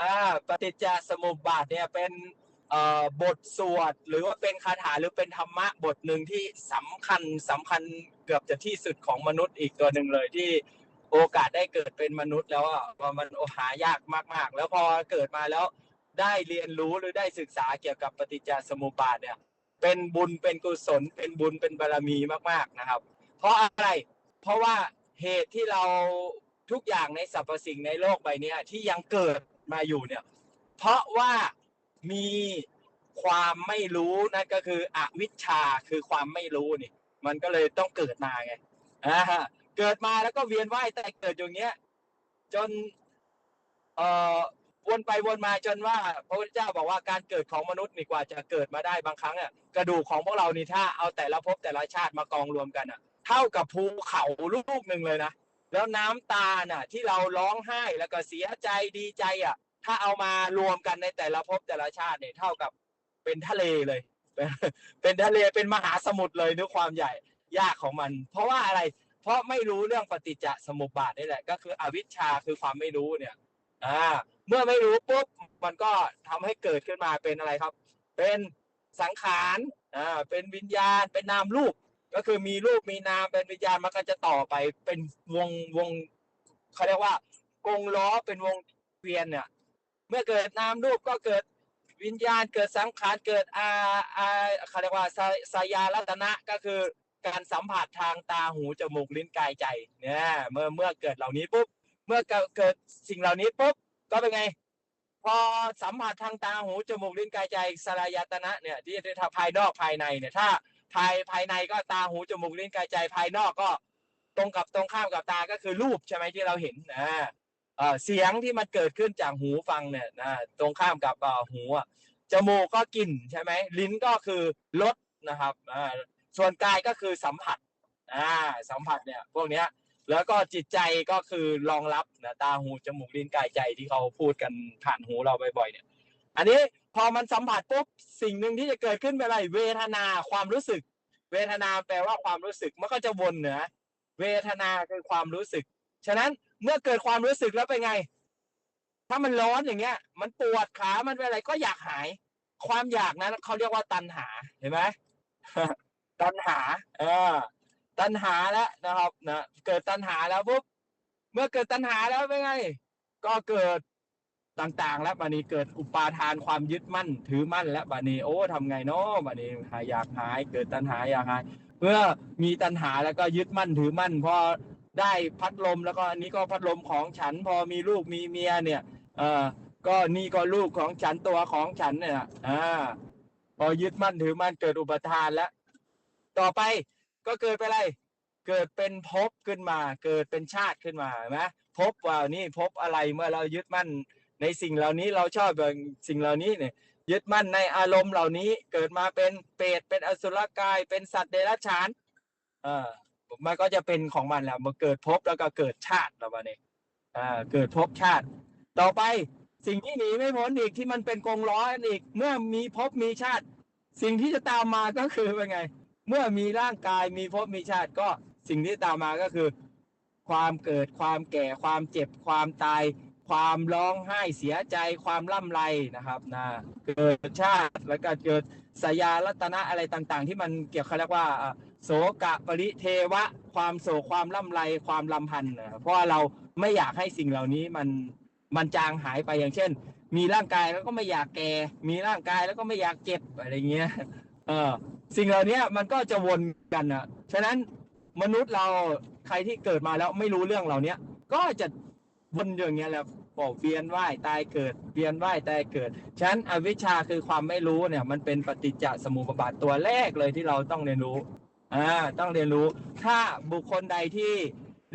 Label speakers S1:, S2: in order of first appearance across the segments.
S1: อ่าปฏิจจสมุปบาทเนี่ยเป็นเอ่อบทสวดหรือว่าเป็นคาถาหรือเป็นธรรมะบทหนึ่งที่สำคัญสำคัญเกือบจะที่สุดของมนุษย์อีกตัวหนึ่งเลยที่โอกาสได้เกิดเป็นมนุษย์แล้วว่ามันหายากมาก ๆ แล้วพอเกิดมาแล้วได้เรียนรู้หรือได้ศึกษาเกี่ยวกับปฏิจจสมุปบาทเนี่ยเป็นบุญเป็นกุศล เป็นบุญเป็นบารมีมาก ๆนะครับ เพราะอะไรเพราะว่าเหตุที่เราทุกอย่างในสรรพสิ่งในโลกใบนี้ที่ยังเกิด มาอยู่เนี่ย เพราะว่ามีความไม่รู้นั่นก็คืออวิชชาคือความไม่รู้นี่ มันก็เลยต้องเกิดมาไงอ่าฮะเกิดมาแล้วก็เวียนว่ายแต่เกิดอย่างเงี้ย จน เอ่อวนไปวนมาจนว่า พระพุทธเจ้าบอกว่าการเกิดของมนุษย์นี่กว่าจะเกิดมาได้บางครั้งอะกระดูกของพวกเรานี่ถ้าเอาแต่ละภพแต่ละชาติมากองรวมกันอะ เท่ากับภูเขาลูกหนึ่งเลยนะ แล้วน้ำตาน่ะ ที่เราร้องไห้แล้วก็เสียใจดีใจอะ ถ้าเอามารวมกันในแต่ละภพแต่ละชาติเนี่ยเท่ากับเป็นทะเลเลย เป็นทะเลเป็นมหาสมุทรเลยด้วยความใหญ่ยากของมัน เพราะว่าอะไร เพราะไม่รู้เรื่องปฏิจจสมุปบาทนี่แหละ ก็คืออวิชชาคือความไม่รู้เนี่ย อ่า เมื่อไม่รู้ปุ๊บมันก็ทำให้เกิดขึ้นมาเป็นอะไรครับ เป็นสังขาร อ่า เป็นวิญญาณ เป็นนามรูป ก็คือมีรูปมีนามเป็นวิญญาณมันก็จะต่อไปเป็นวงวงเขาเรียกว่ากงล้อเป็นวงเวียนเนี่ย เมื่อเกิดนามรูปก็เกิดวิญญาณเกิดสังขารเกิดอาอาเขาเรียกว่าสาสายารัตนะก็คือการสัมผัสทางตาหูจมูกลิ้นกายใจเนี่ยเมื่อเมื่อเกิดเหล่านี้ปุ๊บเมื่อเกิดสิ่งเหล่านี้ปุ๊บก็เป็นไง พอสัมผัสทางตาหูจมูกลิ้นกายใจสลายตนะเนี่ยที่ที่ภายนอกภายในเนี่ยถ้า ภายภายในก็ตาหูจมูกลิ้นกายใจภายนอกก็ตรงกับตรงข้ามกับตาก็คือรูปใช่ไหมที่เราเห็นนะเสียงที่มันเกิดขึ้นจากหูฟังเนี่ยนะตรงข้ามกับหูจมูกก็กลิ่นใช่ไหมลิ้นก็คือรสนะครับส่วนกายก็คือสัมผัสอ่าสัมผัสเนี่ยพวกเนี้ยแล้วก็จิตใจก็คือรองรับนะตาหูจมูกลิ้นกายใจที่เขาพูดกันผ่านหูเราบ่อยๆเนี่ย อันนี้ พอมันสัมผัสปุ๊บสิ่งหนึ่งที่จะเกิดขึ้นเป็นอะไร เวทนาความรู้สึก เวทนาแปลว่าความรู้สึกมันก็จะวนเหนือ เวทนาคือความรู้สึก ฉะนั้นเมื่อเกิดความรู้สึกแล้วเป็นไง ถ้ามันร้อนอย่างเงี้ย มันปวดขามันเป็นอะไรก็อยากหาย ความอยากนั้นเขาเรียกว่าตัณหาเห็นไหมตัณหา เออ ตัณหาแล้วนะครับนะเกิดตัณหาแล้วปุ๊บเมื่อเกิดตัณหาแล้วเป็นไง ก็เกิด ต่างๆ แล้วบัดนี้เกิดอุปาทานความยึดมั่น ถือมั่น แล้วบัดนี้โอ้ทำไงเนาะบัดนี้หายอยากหาย เกิดตัณหาอยากหายเมื่อมีตัณหาแล้วก็ยึดมั่นถือมั่นพอได้พัดลมแล้วก็อันนี้ก็พัดลมของฉันพอมีลูกมีเมียเนี่ยเออก็นี่ก็ลูกของฉันตัวของฉันเนี่ยอ่าพอยึดมั่นถือมั่นเกิดอุปทานแล้ว ต่อไปก็เกิดไปอะไร เกิดเป็นภพขึ้นมา เกิดเป็นชาติขึ้นมาเห็นไหมภพว่านี่ภพอะไรเมื่อเรายึดมั่น ในสิ่งเหล่านี้เราชอบแบบสิ่งเหล่านี้เนี่ยยึดมั่นในอารมณ์เหล่านี้เกิดมาเป็นเปรตเป็นอสุรกาย เป็นสัตว์เดรัจฉานเออมันก็จะเป็นของมันแหละมันเกิดภพแล้วก็เกิดชาติแล้ววันนี้อ่าเกิดภพชาติ ต่อไปสิ่งที่หนีไม่พ้นอีกที่มันเป็นกงล้ออันอีก เมื่อมีภพมีชาติ สิ่งที่จะตามมาก็คือเป็นไง เมื่อมีร่างกายมีภพมีชาติก็สิ่งที่ตามมาก็คือ ความเกิดความแก่ความเจ็บความตาย ความร้องไห้เสียใจความล่ำไรนะครับนะเกิดชาติแล้วก็เกิดสยารัตนะอะไรต่างๆ ที่มันเกี่ยวเขาเรียกว่าโสกะปริเทวะ ความโศกความล่ำไรความลำพันธ์นะเพราะว่าเราไม่อยากให้สิ่งเหล่านี้มันมันจางหายไปอย่างเช่น มีร่างกายแล้วก็ไม่อยากแก่ มีร่างกายแล้วก็ไม่อยากเจ็บอะไรเงี้ยเออสิ่งเหล่านี้มันก็จะวนกันอะฉะนั้นมนุษย์เราใครที่เกิดมาแล้วไม่รู้เรื่องเหล่านี้ก็จะ วนอย่างเงี้ยแหละบอกเวียนว่ายตายเกิดเวียนว่ายตายเกิดฉะนั้นอวิชชาคือความไม่รู้เนี่ยมันเป็นปฏิจจสมุปบาทตัวแรกเลยที่เราต้องเรียนรู้อ่าต้องเรียนรู้ ถ้าบุคคลใดที่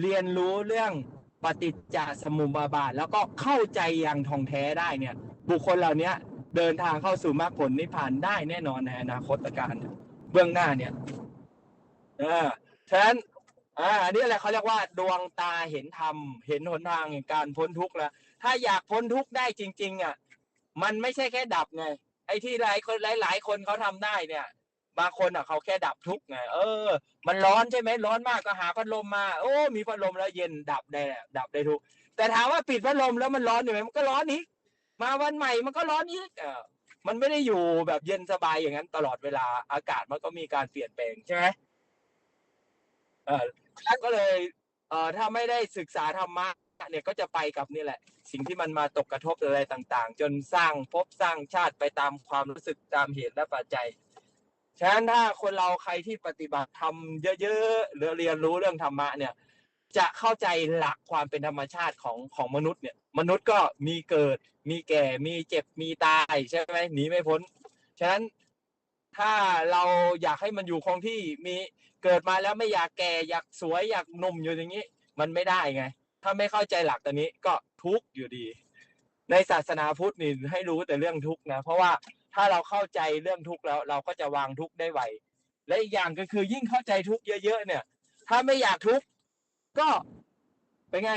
S1: เรียนรู้เรื่องปฏิจจสมุปบาท แล้วก็เข้าใจอย่างท่องแท้ได้เนี่ย บุคคลเหล่านี้เดินทางเข้าสู่มรรคผลนิพพานได้แน่นอนในอนาคตการเนี่ยเบื้องหน้าเนี่ยอ่าฉะนั้น อ่าอันนี้แหละเขาเรียกว่าดวงตาเห็นธรรม เห็นหนทางแห่งการพ้นทุกข์แล้วถ้าอยากพ้นทุกข์ได้จริง ๆ อะ มันไม่ใช่แค่ดับไงไอ้ที่หลายคนหลาย ๆ คนเขาทำได้เนี่ย บางคนอะเขาแค่ดับทุกข์ไงเออ มันร้อนใช่ไหมร้อนมากก็หาพัดลมมาโอ้มีพัดลมแล้วเย็นดับได้แหละดับได้ทุกข์แต่ถามว่าปิดพัดลมแล้วมันร้อนอยู่ไหมมันก็ร้อนอีกมาวันใหม่มันก็ร้อนอีกเออมันไม่ได้อยู่แบบเย็นสบายอย่างนั้นตลอดเวลาอากาศมันก็มีการเปลี่ยนแปลงใช่ไหมเออ ก็เลยเอ่อถ้าไม่ได้ศึกษาธรรมะเนี่ยก็จะไปกับนี่แหละ สิ่งที่มันมาตกกระทบอะไรต่าง ๆ จนสร้างภพสร้างชาติไปตามความรู้สึกตามเหตุและปัจจัยฉะนั้นถ้าคนเราใครที่ปฏิบัติทำเยอะๆหรือเรียนรู้เรื่องธรรมะเนี่ย จะเข้าใจหลักความเป็นธรรมชาติของของมนุษย์เนี่ย มนุษย์ก็มีเกิด มีแก่ มีเจ็บมีตายใช่ไหมหนีไม่พ้น ฉะนั้น ถ้าเราอยากให้มันอยู่คงที่มีเกิดมาแล้วไม่อยากแก่อยากสวยอยากหนุ่มอยู่อย่างนี้ มันไม่ได้ไง ถ้าไม่เข้าใจหลักตัวนี้ก็ทุกข์อยู่ดี ในศาสนาพุทธนี่ให้รู้แต่เรื่องทุกข์นะ เพราะว่าถ้าเราเข้าใจเรื่องทุกข์แล้ว เราก็จะวางทุกข์ได้ไวและอีกอย่างก็คือยิ่งเข้าใจทุกข์เยอะๆเนี่ย ถ้าไม่อยากทุกข์ก็เป็นไง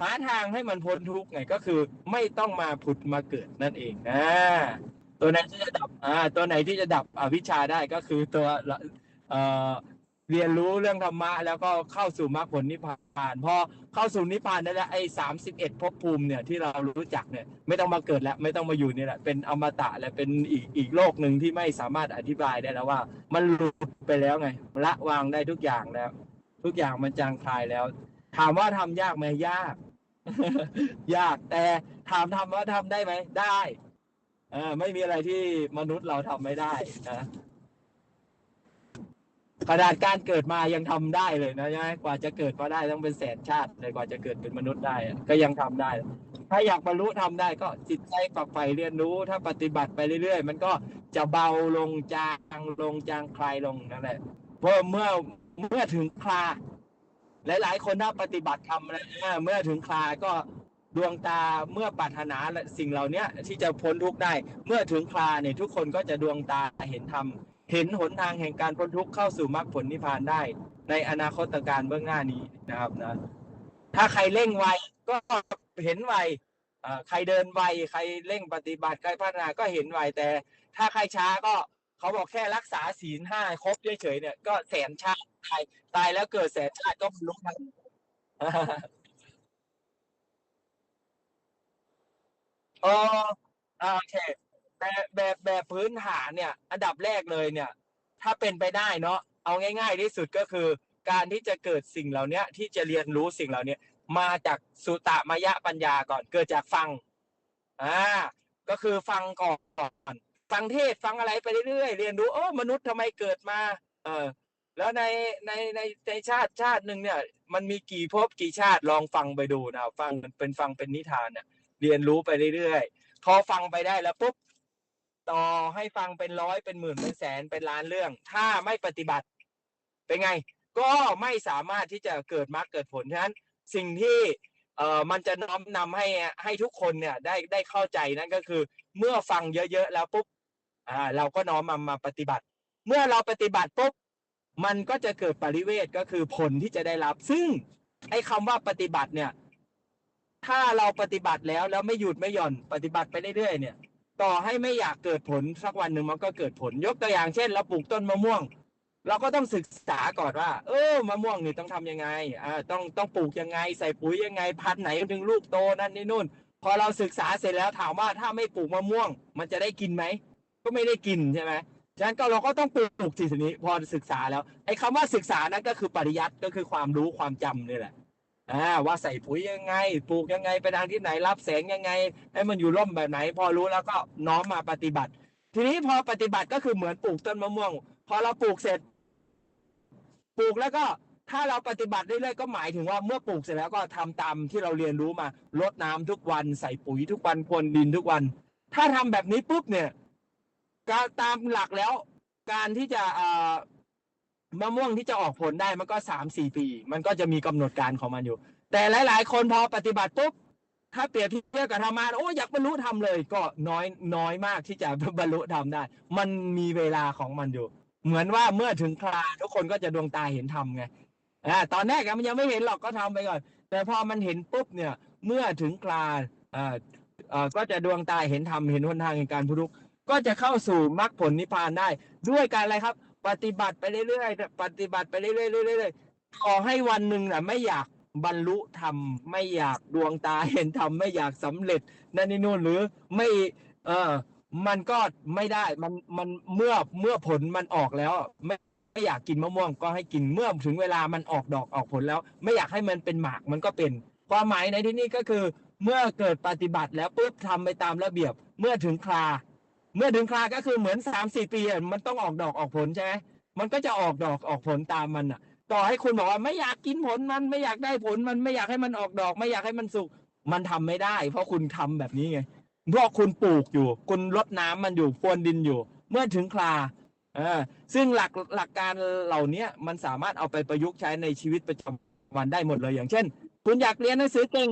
S1: หาทางให้มันพ้นทุกข์ไงก็คือไม่ต้องมาผุดมาเกิดนั่นเองนะ ตัวไหนที่จะดับอ่าตัวไหนที่จะดับอวิชชาได้ก็คือตัวเอ่อเรียนรู้เรื่องธรรมะแล้วก็เข้าสู่มรรคผลนิพพานพอเข้าสู่นิพพานได้แล้วไอ้สามสิบเอ็ดภพภูมิเนี่ยที่เรารู้จักเนี่ยไม่ต้องมาเกิดแล้วไม่ต้องมาอยู่นี่แหละเป็นอมตะและเป็นอีกอีกโลกหนึ่งที่ไม่สามารถอธิบายได้แล้วว่า มันหลุดไปแล้วไงละวางได้ทุกอย่างแล้ว ทุกอย่างมันจางคลายแล้ว ถามว่าทำยากไหมยาก ยากแต่ถามทำว่าทำได้ไหมได้ เออไม่มีอะไรที่มนุษย์เราทำไม่ได้นะขนาดการเกิดมายังทำได้เลยนะใช่ไหมกว่าจะเกิดมาได้ต้องเป็นแสนชาติเลยกว่าจะเกิดเป็นมนุษย์ได้อะก็ยังทำได้ ถ้าอยากบรรลุทำได้ก็จิตใจปรับไปเรียนรู้ ถ้าปฏิบัติไปเรื่อยๆ มันก็จะเบาลงจางลงจางคลายลงนั่นแหละเพราะเมื่อเมื่อถึงคลาหลายๆคนถ้าปฏิบัติทำอะไรนะเมื่อถึงคลาก็ ดวงตาเมื่อปรารถนาและสิ่งเหล่านี้ที่จะพ้นทุกข์ได้ เมื่อถึงคลาเนี่ยทุกคนก็จะดวงตาเห็นธรรมเห็นหนทางแห่งการพ้นทุกข์เข้าสู่มรรคผลนิพพานได้ ในอนาคตการเบื้องหน้านี้นะครับนะถ้าใครเร่งไวก็เห็นไวอ่อใครเดินไวใครเร่งปฏิบัติใครพัฒนาก็เห็นไวแต่ ถ้าใครช้าก็เขาบอกแค่รักษาศีลห้าครบเฉยๆเนี่ยก็แสนชาติตายตายแล้วเกิดแสนชาติก็บรรลุธรรม เอออ่าโอเคแต่แบบแบบพื้นฐานเนี่ย อันดับแรกเลยเนี่ย ถ้าเป็นไปได้เนาะเอาง่าย ๆ ที่สุดก็คือ การที่จะเกิดสิ่งเหล่านี้ที่จะเรียนรู้สิ่งเหล่านี้มาจากสุตมยะปัญญาก่อน เกิดจากฟังอ่าก็คือฟังก่อนฟังเทศฟังอะไรไปเรื่อยๆเรียนรู้โอ้มนุษย์ทำไมเกิดมา เออแล้วในในในในชาติชาติหนึ่งเนี่ย มันมีกี่ภพกี่ชาติลองฟังไปดูนะฟังเป็นฟังเป็นนิทานเนี่ย เรียนรู้ไปเรื่อยๆ พอฟังไปได้แล้วปุ๊บต่อให้ฟังเป็นร้อยเป็นหมื่นเป็นแสนเป็นล้านเรื่อง ถ้าไม่ปฏิบัติเป็นไง ก็ไม่สามารถที่จะเกิดมรรคเกิดผลฉะนั้นสิ่งที่เอ่อมันจะน้อมนำให้ให้ทุกคนเนี่ยได้ได้เข้าใจนั่นก็คือ เมื่อฟังเยอะๆแล้วปุ๊บอ่าเราก็น้อมมามาปฏิบัติ เมื่อเราปฏิบัติปุ๊บมันก็จะเกิดปริเวทก็คือผลที่จะได้รับ ซึ่งไอ้คำว่าปฏิบัติเนี่ย ถ้าเราปฏิบัติแล้วแล้วไม่หยุดไม่หย่อนปฏิบัติไปเรื่อยๆเนี่ย ต่อให้ไม่อยากเกิดผลสักวันหนึ่งมันก็เกิดผลยกตัวอย่างเช่นเราปลูกต้นมะม่วง เราก็ต้องศึกษาก่อนว่า เออมะม่วงนี่ต้องทำยังไงอ่าต้องต้องปลูกยังไง ใส่ปุ๋ยยังไง พันธุ์ไหนถึงลูกโตนั่นนี่นู่น พอเราศึกษาเสร็จแล้วถามว่าถ้าไม่ปลูกมะม่วง มันจะได้กินไหมก็ไม่ได้กินใช่ไหมฉะนั้นก็เราก็ต้องปลูกทีนี้พอศึกษาแล้วไอ้คำว่าศึกษานั่นก็คือปริยัติก็คือความรู้ความจำนี่แหละ อ่าว่าใส่ปุ๋ยยังไง ปลูกยังไงไปทางที่ไหนรับแสงยังไง ให้มันอยู่ร่มแบบไหน พอรู้แล้วก็น้อมมาปฏิบัติ ทีนี้พอปฏิบัติก็คือเหมือนปลูกต้นมะม่วง พอเราปลูกเสร็จ ปลูกแล้วก็ถ้าเราปฏิบัติเรื่อยๆก็หมายถึงว่าเมื่อปลูกเสร็จแล้วก็ทำตามที่เราเรียนรู้มารดน้ำทุกวัน ใส่ปุ๋ยทุกวันพรวนดินทุกวัน ถ้าทำแบบนี้ปุ๊บเนี่ยการตามหลักแล้ว การที่จะอ่า มะม่วงที่จะออกผลได้มันก็สามสี่ปี มันก็จะมีกำหนดการของมันอยู่ แต่หลาย ๆ คนพอปฏิบัติปุ๊บถ้าเปรียบเทียบกับธรรมะโอ้อยากบรรลุธรรมเลย ก็น้อยน้อยมากที่จะบรรลุธรรมได้ มันมีเวลาของมันอยู่ เหมือนว่าเมื่อถึงคราทุกคนก็จะดวงตาเห็นธรรมไงอ่าตอนแรกมันยังไม่เห็นหรอกก็ทำไปก่อน แต่พอมันเห็นปุ๊บเนี่ย เมื่อถึงคราอ่าอ่าก็จะดวงตาเห็นธรรมเห็นหนทางแห่งการพ้นทุกก็จะเข้าสู่มรรคผลนิพพานได้ ด้วยการอะไรครับ ปฏิบัติไปเรื่อยๆปฏิบัติไปเรื่อยๆเรื่อยๆขอให้วันหนึ่งน่ะ ไม่อยากบรรลุธรรมไม่อยากดวงตาเห็นธรรมไม่อยากสำเร็จนั่นนี่นู่นหรือไม่เออมันก็ไม่ได้มันมันเมื่อเมื่อผลมันออกแล้ว ไม่ไม่อยากกินมะม่วงก็ให้กินเมื่อถึงเวลามันออกดอกออกผลแล้ว ไม่อยากให้มันเป็นหมากมันก็เป็น ความหมายในที่นี้ก็คือ เมื่อเกิดปฏิบัติแล้วปุ๊บทำไปตามระเบียบ เมื่อถึงครา เมื่อถึงคราก็คือเหมือนสามสี่ปีมันต้องออกดอกออกผลใช่ไหมมันก็จะออกดอกออกผลตามมันอะ ต่อให้คุณบอกว่าไม่อยากกินผลมันไม่อยากได้ผลมันไม่อยากให้มันออกดอก ไม่อยากให้มันสุกมันทำไม่ได้ เพราะคุณทำแบบนี้ไงเพราะคุณปลูกอยู่ คุณรดน้ำมันอยู่พรวนดินอยู่ เมื่อถึงคราเออซึ่งหลักหลักการเหล่านี้มันสามารถเอาไปประยุกต์ใช้ในชีวิตประจำวันได้หมดเลยอย่างเช่น คุณอยากเรียนหนังสือเก่ง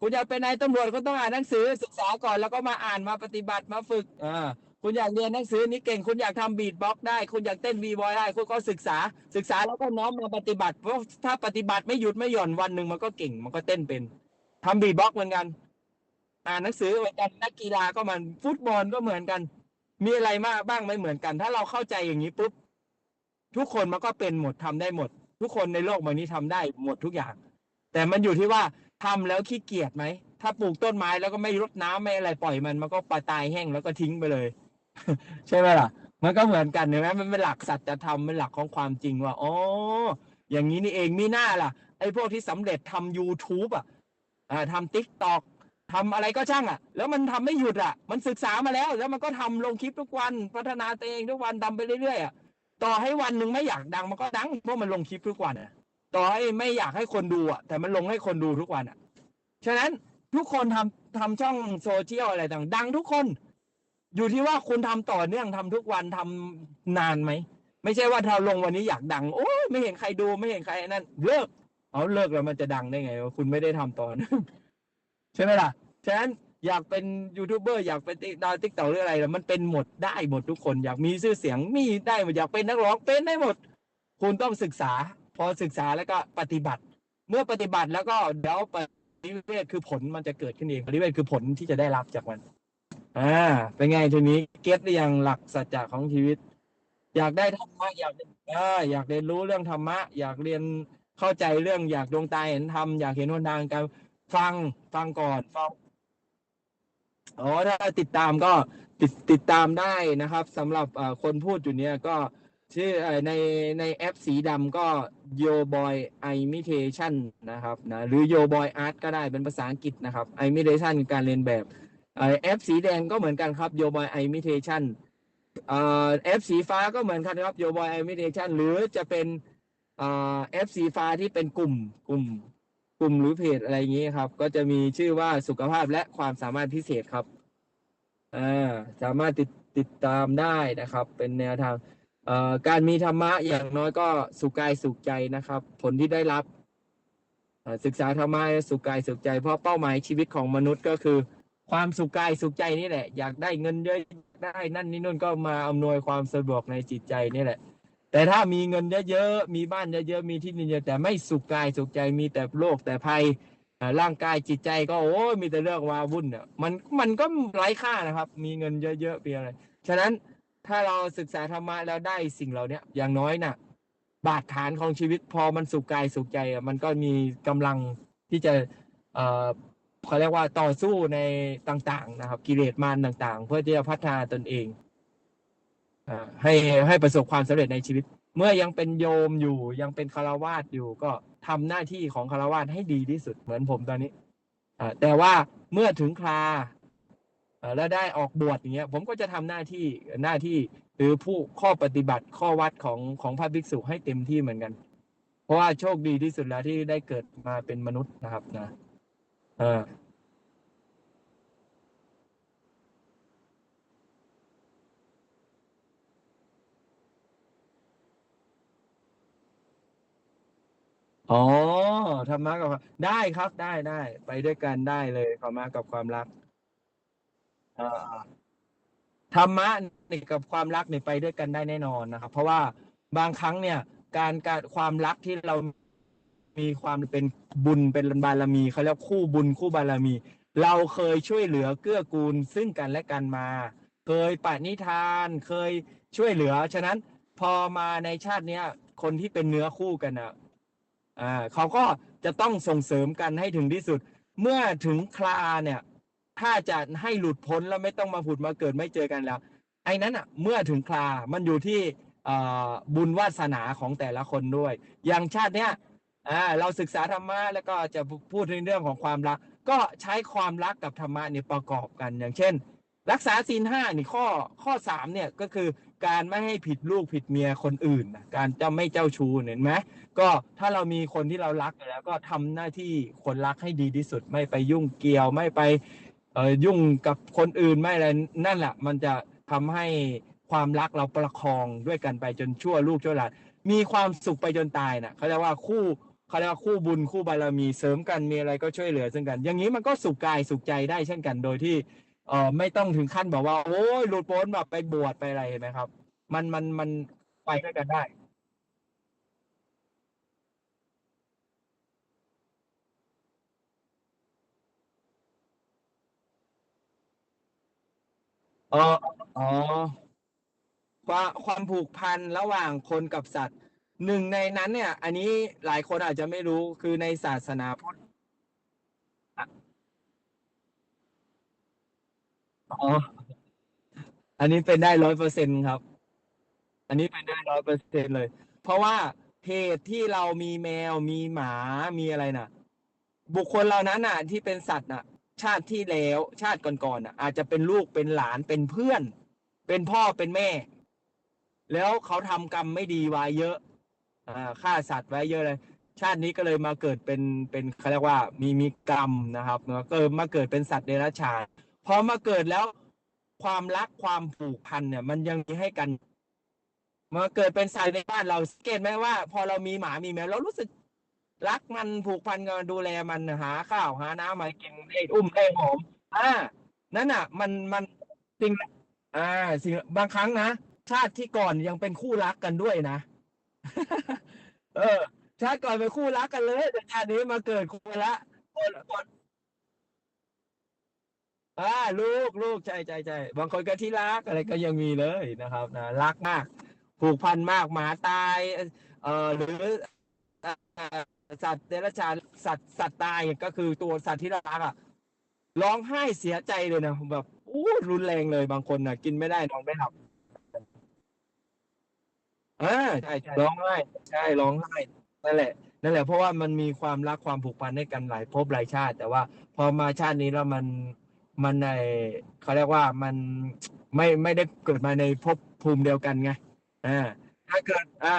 S1: คุณอยากเป็นนายตำรวจก็ต้องอ่านหนังสือศึกษาก่อนแล้วก็มาอ่านมาปฏิบัติมาฝึกอ่าคุณอยากเรียนหนังสือนี้เก่ง คุณอยากทำบีทบ็อกได้ คุณอยากเต้นวีบอยได้ คุณก็ศึกษา ศึกษาแล้วก็น้อมมาปฏิบัติ เพราะถ้าปฏิบัติไม่หยุดไม่หย่อนวันหนึ่งมันก็เก่ง มันก็เต้นเป็นทำบีทบ็อกเหมือนกัน อ่านหนังสือเหมือนกัน นักกีฬาก็มันฟุตบอลก็เหมือนกัน มีอะไรมากบ้างไม่เหมือนกัน ถ้าเราเข้าใจอย่างนี้ปุ๊บทุกคนมันก็เป็นหมดทำได้หมด ทุกคนในโลกใบนี้ทำได้หมดทุกอย่าง แต่มันอยู่ที่ว่า ทำแล้วขี้เกียจไหม ถ้าปลูกต้นไม้แล้วก็ไม่รดน้ำไม่อะไรปล่อยมันมันก็ปลาตายแห้งแล้วก็ทิ้งไปเลย ใช่ไหมล่ะ มันก็เหมือนกันเห็นไหมมันเป็นหลักสัจธรรมเป็นหลักของความจริงว่าอ๋ออย่างนี้นี่เองมีหน้าล่ะ ไอ้พวกที่สำเร็จทำ YouTube อะอ่าทำติ๊กต็อกทำอะไรก็ช่างอะ แล้วมันทำไม่หยุดอะ มันศึกษามาแล้ว แล้วมันก็ทำลงคลิปทุกวันพัฒนาตัวเองทุกวันทำไปเรื่อยๆอะต่อให้วันหนึ่งไม่อยากดังมันก็ดังเพราะมันลงคลิปทุกวันอะ ต่อให้ไม่อยากให้คนดูอะแต่มันลงให้คนดูทุกวันอะ ฉะนั้นทุกคนทำทำช่องโซเชียลอะไรต่างดังทุกคน อยู่ที่ว่าคุณทำต่อเนื่องทำทุกวันทำนานไหมไม่ใช่ว่าถ้าลงวันนี้อยากดัง โอ้ยไม่เห็นใครดูไม่เห็นใครนั่นเลิกเอาเลิกแล้วมันจะดังได้ไงว่าคุณไม่ได้ทำต่อเนื่องใช่ไหมล่ะฉะนั้นอยากเป็นยูทูบเบอร์อยากเป็นดาวติ๊กต็อกหรืออะไรแล้วมันเป็นหมดได้หมดทุกคน อยากมีชื่อเสียงมีได้หมดอยากเป็นนักร้องเป็นได้หมด คุณต้องศึกษา พอศึกษาแล้วก็ปฏิบัติ เมื่อปฏิบัติแล้วก็เดี๋ยวปฏิเวทคือผลมันจะเกิดขึ้นเองปฏิเวทคือผลที่จะได้รับจากมันอ่าเป็นไงทีนี้เก็ตหรือยังหลักสัจจะของชีวิต อยากได้ธรรมะอยากเอออยากเรียนรู้เรื่องธรรมะ อยากเรียนเข้าใจเรื่องอยากดวงตาเห็นธรรมอยากเห็นหนทางการฟังฟังก่อนฟังอ๋อถ้าติดตามก็ติดติดตามได้นะครับสำหรับคนพูดอยู่เนี่ยก็ ชื่อในในแอปสีดำก็ Yo Boy Imitation นะครับนะหรือ Yo Boy Art ก็ได้เป็นภาษาอังกฤษนะครับ Imitation การเรียนแบบแอปสีแดงก็เหมือนกันครับโยบอยไอมิเทชันแอปสีฟ้าก็เหมือนกันครับโยบอยไอมิเทชันหรือจะเป็นแอปสีฟ้าที่เป็นกลุ่มกลุ่มกลุ่มหรือเพจอะไรอย่างนี้ครับ ก็จะมีชื่อว่าสุขภาพและความสามารถพิเศษครับสามารถติดติดตามได้นะครับ เป็นแนวทาง การมีธรรมะอย่างน้อยก็สุขกายสุขใจนะครับ ผลที่ได้รับศึกษาธรรมะสุขกายสุขใจ เพราะเป้าหมายชีวิตของมนุษย์ก็คือ ความสุขกายสุขใจนี่แหละ อยากได้เงินเยอะได้นั่นนี่นู่นก็มาอำนวยความสะดวกในจิตใจนี่แหละ แต่ถ้ามีเงินเยอะๆมีบ้านเยอะๆมีที่ดินเยอะแต่ไม่สุขกายสุขใจมีแต่โรคแต่ภัยร่างกายจิตใจก็โอ้ยมีแต่เรื่องวาวุ่นอะมันมันก็ไร้ค่านะครับ มีเงินเยอะๆเพียงอะไรฉะนั้น ถ้าเราศึกษาธรรมะแล้วได้สิ่งเหล่าเนี้ยอย่างน้อยน่ะ บาดฐานของชีวิตพอมันสุขกายสุขใจมันก็มีกำลังที่จะเอ่อเขาเรียกว่าต่อสู้ในต่าง ๆ นะครับ กิเลสมารต่าง ๆ เพื่อที่จะพัฒนาตนเองอ่าให้ให้ประสบความสำเร็จในชีวิต เมื่อยังเป็นโยมอยู่ยังเป็นคารวาสอยู่ก็ทำหน้าที่ของคารวาสให้ดีที่สุดเหมือนผมตอนนี้อ่าแต่ว่าเมื่อถึงคราอ่า แล้วได้ออกบวชอย่างเงี้ยผมก็จะทำหน้าที่หน้าที่หรือผู้ข้อปฏิบัติข้อวัดของของพระภิกษุให้เต็มที่เหมือนกัน เพราะว่าโชคดีที่สุดแล้วที่ได้เกิดมาเป็นมนุษย์นะครับนะเอออ๋อธรรมะกับได้ครับได้ได้ไปด้วยกันได้เลยธรรมะกับความรัก ธรรมะนี่กับความรักนี่ไปด้วยกันได้แน่นอนนะครับ เพราะว่าบางครั้งเนี่ย การการความรักที่เรามีความเป็นบุญเป็นบารมีเขาเรียกคู่บุญคู่บารมี เราเคยช่วยเหลือเกื้อกูลซึ่งกันและกันมา เคยปณิธานเคยช่วยเหลือ ฉะนั้นพอมาในชาติเนี้ยคนที่เป็นเนื้อคู่กันอะอ่าเขาก็จะต้องส่งเสริมกันให้ถึงที่สุด เมื่อถึงคลาเนี่ย ถ้าจะให้หลุดพ้นแล้วไม่ต้องมาผุดมาเกิดไม่เจอกันแล้ว ไอ้นั้นอะเมื่อถึงคลามันอยู่ที่บุญวาสนาของแต่ละคนด้วย อย่างชาติเนี้ยเราศึกษาธรรมะแล้วก็จะพูดในเรื่องของความรัก ก็ใช้ความรักกับธรรมะเนี่ยประกอบกัน อย่างเช่น รักษาศีลห้านี่ข้อข้อสามเนี่ยก็คือการไม่ให้ผิดลูกผิดเมียคนอื่น การจะไม่เจ้าชู้เห็นไหมก็ถ้าเรามีคนที่เรารักอยู่แล้วก็ทำหน้าที่คนรักให้ดีที่สุด ไม่ไปยุ่งเกี่ยวไม่ไป ยุ่งกับคนอื่นไม่อะไรนั่นแหละ มันจะทำให้ความรักเราประคองด้วยกันไปจนชั่วลูกชั่วหลานมีความสุขไปจนตายนะเขาเรียกว่าคู่เขาเรียกว่าคู่บุญคู่บารมีเสริมกันมีอะไรก็ช่วยเหลือซึ่งกัน อย่างนี้มันก็สุขกายสุขใจได้เช่นกัน โดยที่เออไม่ต้องถึงขั้นแบบว่า โอ้ยหลุดพ้นแบบไปบวชไปอะไรเห็นไหมครับ มันมันมันไปด้วยกันได้ เอออ๋อควาความผูกพันระหว่างคนกับสัตว์ หนึ่งในนั้นเนี่ย อันนี้หลายคนอาจจะไม่รู้คือในศาสนาพุทธอะอ๋อ อันนี้เป็นได้ร้อยเปอร์เซ็นครับ อันนี้เป็นได้ร้อยเปอร์เซ็นเลย เพราะว่าเหตุที่เรามีแมวมีหมามีอะไรน่ะ บุคคลเหล่านั้นน่ะ ที่เป็นสัตว์น่ะ ชาติที่แล้วชาติก่อนๆน่ะ อาจจะเป็นลูกเป็นหลานเป็นเพื่อน เป็นพ่อเป็นแม่ แล้วเขาทำกรรมไม่ดีไว้เยอะ อ่าฆ่าสัตว์ไว้เยอะเลย ชาตินี้ก็เลยมาเกิดเป็นเป็นเขาเรียกว่ามีมีกรรมนะครับแล้วก็มาเกิดเป็นสัตว์เดรัจฉานพอมาเกิดแล้วความรักความผูกพันเนี่ย มันยังมีให้กันมาเกิดเป็นสัตว์ในบ้านเราสังเกตไหมว่า พอเรามีหมามีแมวเรารู้สึก รักมันผูกพันกันดูแลมันหาข้าวหาน้ำมากินให้อุ้มให้หอมอ่านั่นอะ มันมันสิ่งอ่าสิ่งบางครั้งนะชาติที่ก่อนยังเป็นคู่รักกันด้วยนะ เออ ชาติก่อนเป็นคู่รักกันเลยแต่ชาตินี้มาเกิดคู่ละคนคนอ่าลูกลูกใช่ใช่ใช่บางคนก็ที่รักอะไรก็ยังมีเลยนะครับนะรักมากผูกพันมากหมาตาย เอ่อหรือ สัตว์เดรัจฉานสัตว์สัตว์ตายก็คือตัวสัตว์ที่เรารักอะร้องไห้เสียใจเลยนะแบบอู้รุนแรงเลยบางคนน่ะกินไม่ได้นอนไม่หลับอ่าใช่ใช่ร้องไห้ใช่ร้องไห้นั่นแหละนั่นแหละเพราะว่ามันมีความรักความผูกพันให้กันหลายภพหลายชาติ แต่ว่าพอมาชาตินี้แล้วมันมันในเขาเรียกว่ามันไม่ไม่ได้เกิดมาในภพภูมิเดียวกันไงอ่าถ้าเกิดอ่า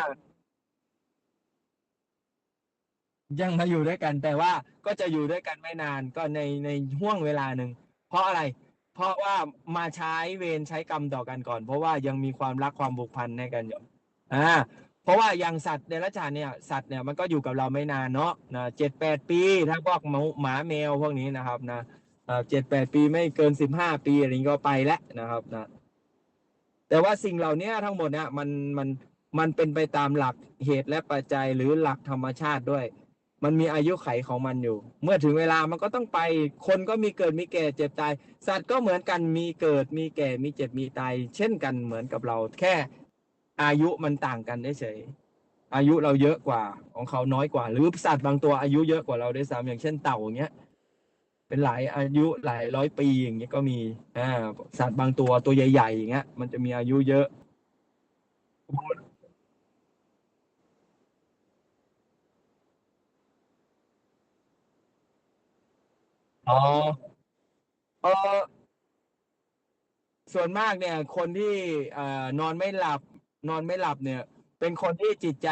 S1: ยังมาอยู่ด้วยกัน แต่ว่าก็จะอยู่ด้วยกันไม่นานก็ในในห่วงเวลาหนึ่งเพราะอะไร เพราะว่ามาใช้เวรใช้กรรมต่อกันก่อน เพราะว่ายังมีความรักความผูกพันในกันอยู่อ่าเพราะว่าอย่างสัตว์เดรัจฉานเนี่ยสัตว์เนี่ยมันก็อยู่กับเราไม่นานเนาะนะเจ็ดแปดปีถ้าพวกหมูหมาแมวพวกนี้นะครับนะเจ็ดแปดปีไม่เกินสิบห้าปีอะไรนี้ก็ไปแล้วนะครับนะแต่ว่าสิ่งเหล่านี้ทั้งหมดเนี่ยมันมันมันเป็นไปตามหลักเหตุและปัจจัยหรือหลักธรรมชาติด้วย มันมีอายุไขของมันอยู่ เมื่อถึงเวลามันก็ต้องไป คนก็มีเกิดมีแก่เจ็บตาย สัตว์ก็เหมือนกันมีเกิดมีแก่มีเจ็บมีตาย เช่นกันเหมือนกับเรา แค่อายุมันต่างกันเฉยอายุเราเยอะกว่าของเขาน้อยกว่า หรือสัตว์บางตัวอายุเยอะกว่าเราด้วยซ้ำอย่างเช่นเต่าอย่างเงี้ย เป็นหลายอายุหลายร้อยปีอย่างเงี้ยก็มีอ่าสัตว์บางตัวตัวใหญ่ๆอย่างเงี้ยมันจะมีอายุเยอะ อ๋อ เออ ส่วนมากเนี่ย คนที่ เอ่อ นอนไม่หลับ นอนไม่หลับเนี่ย เป็นคนที่จิตใจ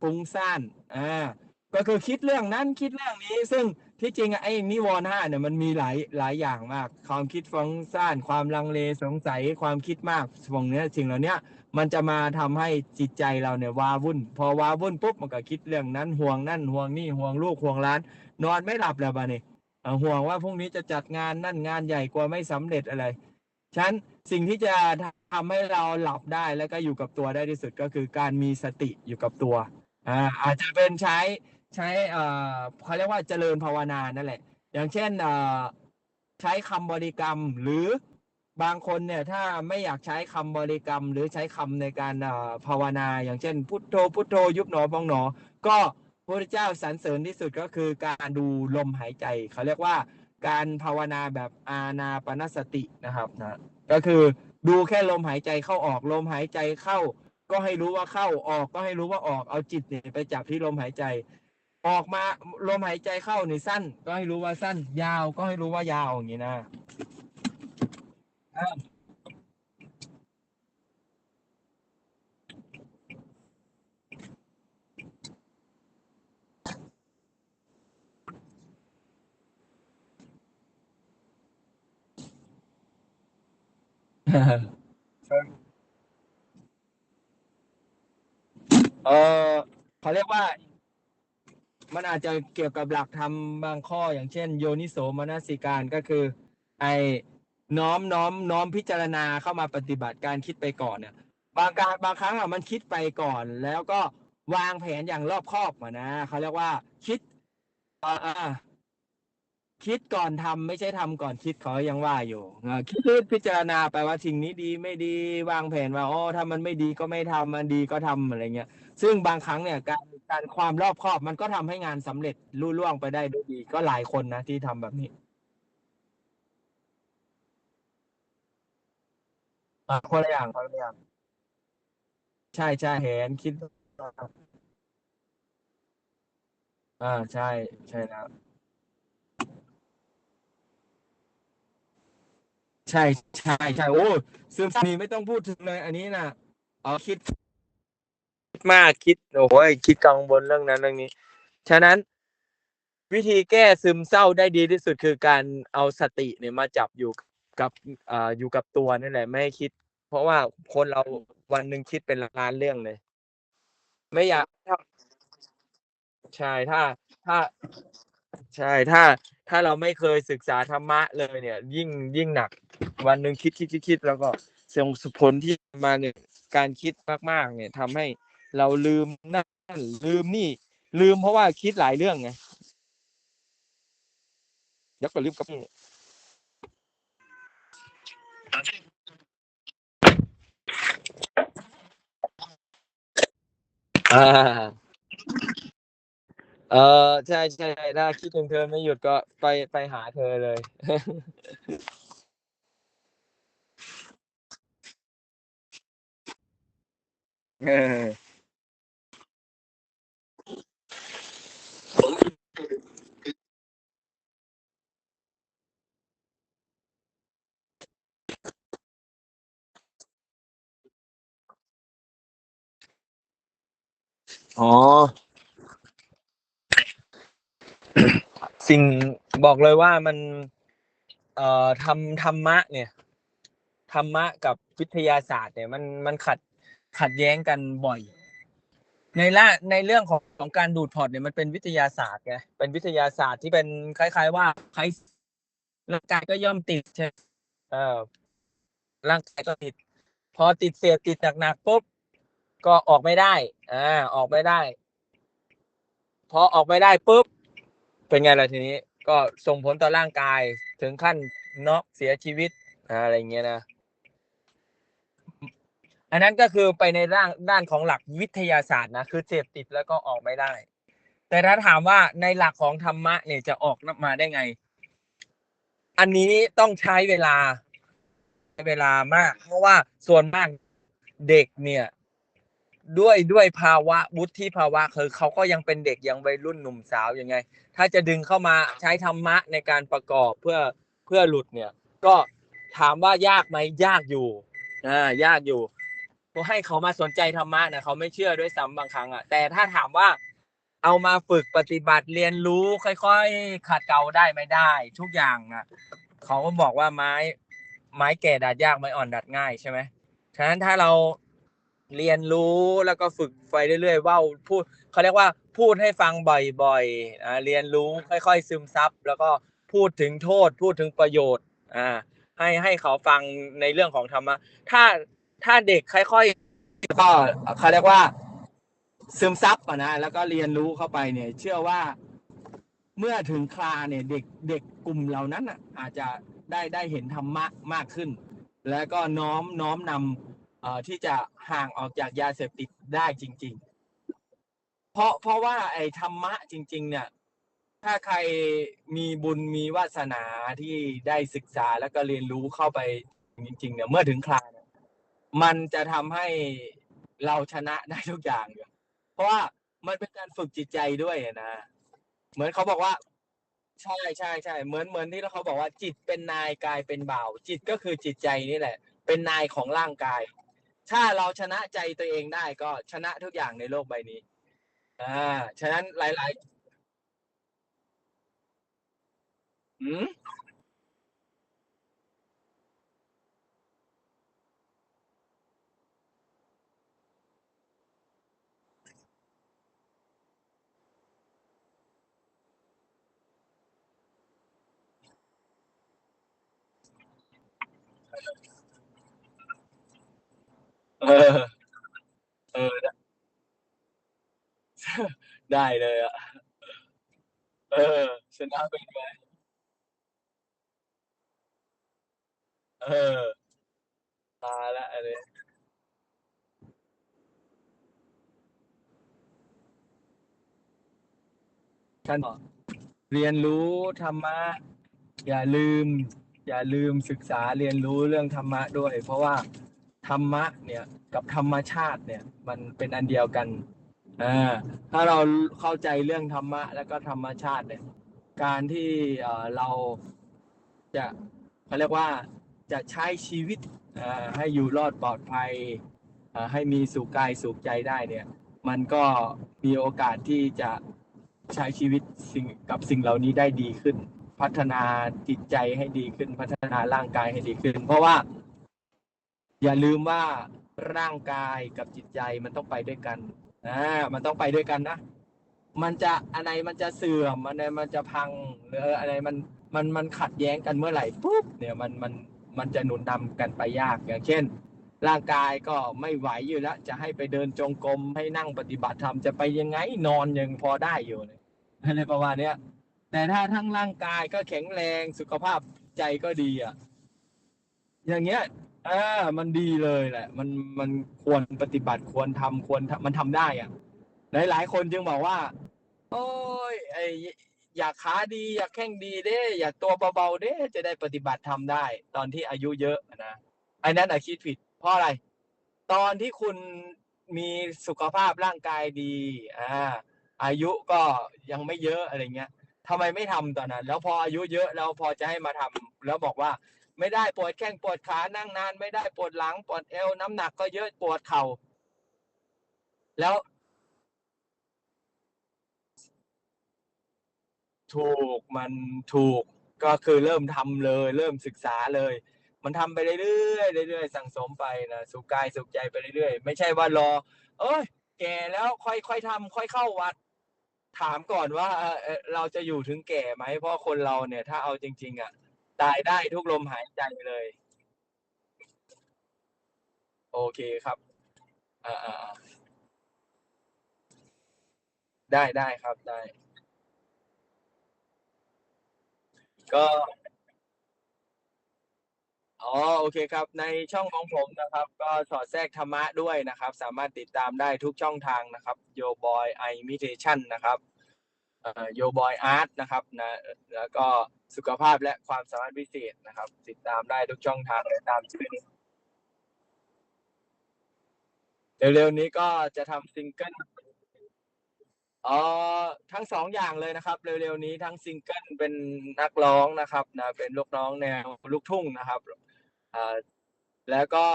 S1: ฟุ้งซ่านอ่าก็คือคิดเรื่องนั้นคิดเรื่องนี้ ซึ่งที่จริงอะไอ้นิวรณ์ห้าเนี่ยมันมีหลายหลายอย่างมาก ความคิดฟุ้งซ่านความลังเลสงสัยความคิดมากพวกเนี้ยสิ่งเหล่าเนี้ยมันจะมาทำให้จิตใจเราเนี่ยวาวุ่น พอวาวุ่นปุ๊บมันก็คิดเรื่องนั้นห่วงนั่นห่วงนี่ห่วงลูกห่วงล้าน นอนไม่หลับแล้วบ้านี่ ห่วงว่าพรุ่งนี้จะจัดงานนั่นงานใหญ่กลัวไม่สำเร็จอะไรฉะนั้นสิ่งที่จะทำให้เราหลับได้แล้วก็อยู่กับตัวได้ที่สุดก็คือการมีสติอยู่กับตัวอ่าอาจจะเป็นใช้ใช้เอ่อเขาเรียกว่าเจริญภาวนานั่นแหละ อย่างเช่นเอ่อใช้คำบริกรรมหรือบางคนเนี่ยถ้าไม่อยากใช้คำบริกรรม หรือใช้คำในการเอ่อภาวนา อย่างเช่น พุทโธพุทโธยุบหนอพองหนอ ก็ พระพุทธเจ้าสรรเสริญที่สุดก็คือการดูลมหายใจ เขาเรียกว่าการภาวนาแบบอานาปนสตินะครับนะก็คือดูแค่ลมหายใจเข้าออกลมหายใจเข้า ก็ให้รู้ว่าเข้าออกก็ให้รู้ว่าออกเอาจิตเนี่ยไปจับที่ลมหายใจ ออกมาลมหายใจเข้าในสั้น ก็ให้รู้ว่าสั้น ยาวก็ให้รู้ว่ายาวอย่างนี้นะ เออเขาเรียกว่า มันอาจจะเกี่ยวกับหลักธรรมบางข้ออย่างเช่น โยนิโสมนสิการก็คือ ไอ้น้อมน้อมน้อมพิจารณาเข้ามาปฏิบัติการคิดไปก่อนเนี่ยบางการบางครั้งอะมันคิดไปก่อน แล้วก็วางแผนอย่างรอบคอบอะนะเขาเรียกว่าคิดอ่ออ่า คิดก่อนทำไม่ใช่ทำก่อนคิดเขายังว่าอยู่อ่าคิดพิจารณาไปว่าสิ่งนี้ดีไม่ดีวางแผนว่าอ๋อถ้ามันไม่ดีก็ไม่ทำมันดีก็ทำอะไรเงี้ย ซึ่งบางครั้งเนี่ยการการความรอบคอบมันก็ทำให้งานสำเร็จรุ่ล่วงไปได้ด้วยดี ก็หลายคนนะที่ทำแบบนี้อ่าคนละอย่างคนละอย่างใช่ใช่เห็นคิดอ่าใช่ใช่แล้ว ใช่ใช่ใช่โอ้ซึมซับนี่ไม่ต้องพูดถึงเลย อันนี้นะเออคิดมากคิดโอ้ยคิดกังวลเรื่องนั้นเรื่องนี้ ฉะนั้น วิธีแก้ซึมเศร้าได้ดีที่สุดคือการเอาสติเนี่ยมาจับอยู่กับอ่าอยู่กับตัวนั่นแหละไม่ให้คิด เพราะว่าคนเราวันหนึ่งคิดเป็นล้านเรื่องเลย ไม่อยากถ้าใช่ถ้าถ้า ใช่ถ้าถ้าเราไม่เคยศึกษาธรรมะเลยเนี่ย ยิ่งยิ่งหนัก วันหนึ่งคิดคิดคิดคิดแล้วก็ส่งผลที่มาเนี่ยการคิดมากๆ เนี่ยทำให้เราลืมนั่นลืมนี่ ลืมเพราะว่าคิดหลายเรื่องไงยักก็ลืมกับนี่อ่า เออใช่ใช่ถ้าคิดถึงเธอไม่หยุดก็ไปไปหาเธอเลย เออ อ๋อ สิ่งบอกเลยว่ามัน เอ่อทำธรรมะ เนี่ยธรรมะกับวิทยาศาสตร์เนี่ยมันมันขัดขัดแย้งกันบ่อย ในละในเรื่องของของการดูดพอร์ตเนี่ยมันเป็นวิทยาศาสตร์ไงเป็นวิทยาศาสตร์ที่เป็นคล้าย ๆ ว่าใครร่างกายก็ย่อมติดใช่เออร่างกายก็ติด พอติดเสียติดหนักๆปุ๊บก็ออกไม่ได้อ่าออกไม่ได้ พอออกไม่ได้ปุ๊บ เป็นไงล่ะทีนี้ก็ส่งผลต่อร่างกายถึงขั้นน็อกเสียชีวิตอะไรเงี้ยนะ อันนั้นก็คือไปในร่างด้านของหลักวิทยาศาสตร์นะคือเสพติดแล้วก็ออกไม่ได้ แต่ถ้าถามว่าในหลักของธรรมะเนี่ยจะออกมาได้ไง อันนี้ต้องใช้เวลาใช้เวลามาก เพราะว่าส่วนมากเด็กเนี่ย ด้วยด้วยภาวะวุฒิภาวะคือเขาก็ยังเป็นเด็กยังวัยรุ่นหนุ่มสาวยังไง ถ้าจะดึงเข้ามาใช้ธรรมะในการประกอบเพื่อเพื่อหลุดเนี่ย ก็ถามว่ายากไหมยากอยู่อ่ายากอยู่พอให้เขามาสนใจธรรมะนะเขาไม่เชื่อด้วยซ้ำบางครั้งอะแต่ถ้าถามว่าเอามาฝึกปฏิบัติเรียนรู้ค่อยๆขัดเกลาได้ไม่ได้ ทุกอย่างนะเขาก็บอกว่าไม้ไม้แก่ดัดยากไม้อ่อนดัดง่ายใช่ไหมฉะนั้นถ้าเรา เรียนรู้แล้วก็ฝึกไปเรื่อยๆว่าพูดเขาเรียกว่าพูดให้ฟังบ่อยๆอ่าเรียนรู้ค่อยๆซึมซับแล้วก็พูดถึงโทษ พูดถึงประโยชน์อ่าให้ให้เขาฟังในเรื่องของธรรมะถ้าถ้าเด็กค่อยๆก็เขาเรียกว่า ซึมซับอะนะแล้วก็เรียนรู้เข้าไปเนี่ย เชื่อว่าเมื่อถึงคราเนี่ยเด็กเด็กกลุ่มเหล่านั้นอะอาจจะได้ได้เห็นธรรมะมากขึ้น แล้วก็น้อมน้อมนำ ที่จะห่างออกจากยาเสพติดได้จริง ๆ เพราะเพราะว่าไอ้ธรรมะจริง ๆ เนี่ย ถ้าใครมีบุญมีวาสนาที่ได้ศึกษาแล้วก็เรียนรู้เข้าไปจริง ๆ เนี่ยเมื่อถึงคราวเนี่ยมันจะทำให้เราชนะได้ทุกอย่างอยู่เพราะว่ามันเป็นการฝึกจิตใจด้วยนะ เหมือนเขาบอกว่า ใช่ใช่ใช่เหมือนเหมือนที่เขาบอกว่าจิตเป็นนายกายเป็นบ่าว จิตก็คือจิตใจนี่แหละ เป็นนายของร่างกาย ถ้าเราชนะใจตัวเองได้ก็ชนะทุกอย่างในโลกใบนี้ อ่า ฉะนั้นหลายๆหือ? เออ เออดได้เลยอะ เออ ชนะเป็นไง?เออมาแล้วอันนี้ ท่าน เรียนรู้ธรรมะ อย่าลืม อย่าลืมศึกษาเรียนรู้เรื่องธรรมะด้วย เพราะว่า ธรรมะเนี่ยกับธรรมชาติเนี่ยมันเป็นอันเดียวกันอ่าถ้าเราเข้าใจเรื่องธรรมะแล้วก็ธรรมชาติเนี่ยการที่เอ่อเราจะเขาเรียกว่าจะใช้ชีวิตอ่าให้อยู่รอดปลอดภัยอ่าให้มีสุขกายสุขใจได้เนี่ยมันก็มีโอกาสที่จะใช้ชีวิตสิ่งกับสิ่งเหล่านี้ได้ดีขึ้น พัฒนาจิตใจให้ดีขึ้น พัฒนาร่างกายให้ดีขึ้น เพราะว่า อย่าลืมว่าร่างกายกับจิตใจมันต้องไปด้วยกันอามันต้องไปด้วยกันนะ มันจะอันไหนมันจะเสื่อมอันไหนมันจะพังหรืออันไหนมันมันมันขัดแย้งกันเมื่อไหร่ปุ๊บเนี่ยมันมันมันจะหนุนนำกันไปยากอย่างเช่น ร่างกายก็ไม่ไหวอยู่แล้ว จะให้ไปเดินจงกรมให้นั่งปฏิบัติธรรมจะไปยังไงนอนยังพอได้อยู่อะไรประมาณเนี้ยแต่ถ้าทั้งร่างกายก็แข็งแรงสุขภาพใจก็ดีอะอย่างเงี้ย อามันดีเลยแหละ มันมันควรปฏิบัติควรทำควรทำมันทำได้อะหลายๆคนจึงบอกว่า โอ๊ยไออยากขาดี อยากแข้งดีเด้อยากตัวเบาๆเด้จะได้ปฏิบัติธรรมได้ ตอนที่อายุเยอะอะนะอันนั้นน่ะคิดผิด เพราะอะไร?ตอนที่คุณมีสุขภาพร่างกายดีอ่าอายุก็ยังไม่เยอะอะไรเงี้ยทำไมไม่ทำตอนนั้น?แล้วพออายุเยอะแล้วพอจะให้มาทำแล้วบอกว่า ไม่ได้ปวดแข้งปวดขานั่งนานไม่ได้ปวดหลังปวดเอวน้ำหนักก็เยอะปวดเข่า แล้วถูกมันถูกก็คือเริ่มทำเลย เริ่มศึกษาเลย มันทำไปเรื่อยๆเรื่อยๆสั่งสมไปนะสุขกายสุขใจไปเรื่อยๆ ไม่ใช่ว่ารอโอ๊ยแก่แล้วค่อยค่อยทำค่อยเข้าวัด ถามก่อนว่าเราจะอยู่ถึงแก่ไหม?เพราะคนเราเนี่ย ถ้าเอาจริง ๆ อะ ตายได้ทุกลมหายใจเลย โอเคครับอาได้ได้ครับได้ ก็อ๋อโอเคครับ ในช่องของผมนะครับ ก็สอดแทรกธรรมะด้วยนะครับ สามารถติดตามได้ทุกช่องทางนะครับ Yo Boy I Meditation นะครับ เอ่อ Yo Boy Art นะครับนะแล้วก็สุขภาพและความสามารถพิเศษนะครับ ติดตามได้ทุกช่องทางตามชื่อเร็วๆนี้ก็จะทำซิงเกิลเอ๋อทั้ง2อย่างเลยนะครับ เร็วๆนี้ทั้งซิงเกิลเป็นนักร้องนะครับนะเป็นลูกน้องแนวลูกทุ่งนะครับอ่า แล้วก็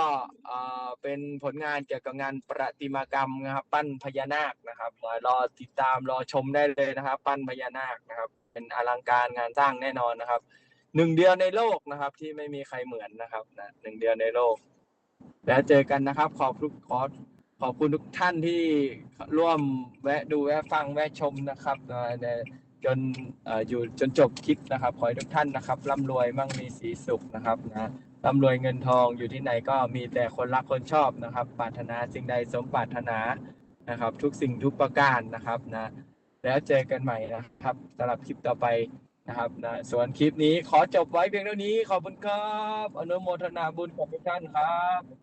S1: เป็นผลงานเกี่ยวกับงานประติมากรรมนะครับ ปั้นพญานาคนะครับรอติดตามรอชมได้เลยนะครับ ปั้นพญานาคนะครับ เป็นอลังการงานสร้างแน่นอนนะครับ1เดียวในโลกนะครับ ที่ไม่มีใครเหมือนนะครับนะ1เดียวในโลก แล้วเจอกันนะครับ ขอบทุกขอขอบคุณทุกท่านที่ร่วมแวะดูแวะฟังแวะชมนะครับจนเอ่ออยู่จนจบคลิปนะครับ ขอให้ทุกท่านนะครับร่ำรวยมั่งมีสีสุขนะครับนะ ร่ำรวยเงินทองอยู่ที่ไหนก็มีแต่คนรักคนชอบนะครับปรารถนาสิ่งใดสมปรารถนานะครับ ทุกสิ่งทุกประการนะครับนะแล้วเจอกันใหม่นะครับสำหรับคลิปต่อไปนะครับนะส่วนคลิปนี้ขอจบไว้เพียงเท่านี้ขอบคุณครับ อนุโมทนาบุญกับทุกท่านครับ